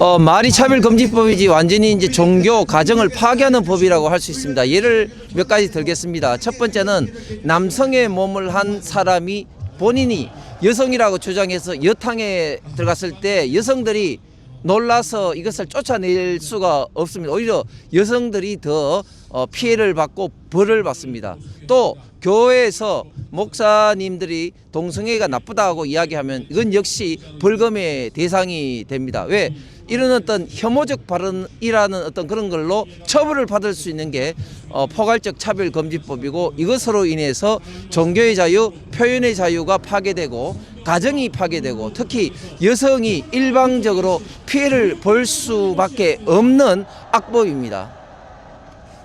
어, 말이 차별 금지법이지 완전히 이제 종교 가정을 파괴하는 법이라고 할 수 있습니다. 예를 몇 가지 들겠습니다. 첫 번째는 남성의 몸을 한 사람이 본인이 여성이라고 주장해서 여탕에 들어갔을 때 여성들이 놀라서 이것을 쫓아낼 수가 없습니다. 오히려 여성들이 더 어, 피해를 받고 벌을 받습니다. 또 교회에서 목사님들이 동성애가 나쁘다고 이야기하면 이건 역시 벌금의 대상이 됩니다. 왜? 이런 어떤 혐오적 발언이라는 어떤 그런 걸로 처벌을 받을 수 있는 게 어, 포괄적 차별금지법이고 이것으로 인해서 종교의 자유, 표현의 자유가 파괴되고 가정이 파괴되고 특히 여성이 일방적으로 피해를 볼 수밖에 없는 악법입니다.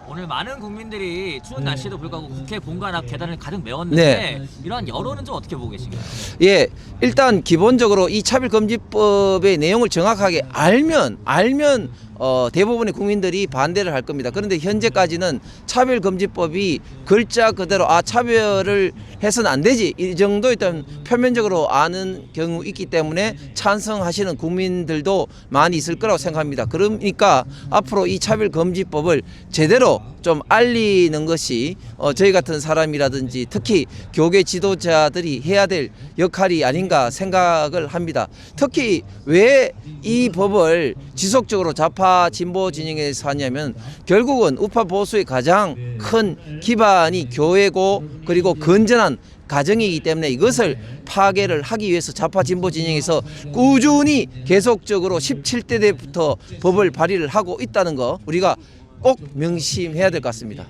오늘 많은 국민들이 추운 날씨에도 불구하고 국회 본관 앞 계단을 가득 메웠는데 네. 이러한 여론은 좀 어떻게 보고 계신가요? 예, 일단 기본적으로 이 차별금지법의 내용을 정확하게 알면 알면 어, 대부분의 국민들이 반대를 할 겁니다. 그런데 현재까지는 차별금지법이 글자 그대로 아 차별을 해서는 안 되지 이 정도 일단 표면적으로 아는 경우 있기 때문에 찬성하시는 국민들도 많이 있을 거라고 생각합니다. 그러니까 앞으로 이 차별금지법을 제대로 좀 알리는 것이 어, 저희 같은 사람이라든지 특히 교계 지도자들이 해야 될 역할이 아닌가 생각을 합니다. 특히 왜 이 법을 지속적으로 좌파 진보 진영에서 하냐면 결국은 우파 보수의 가장 큰 기반이 교회고 그리고 건전한 가정이기 때문에 이것을 파괴를 하기 위해서 좌파 진보 진영에서 꾸준히 계속적으로 17대 때부터 법을 발의를 하고 있다는 거 우리가 꼭 명심해야 될 것 같습니다.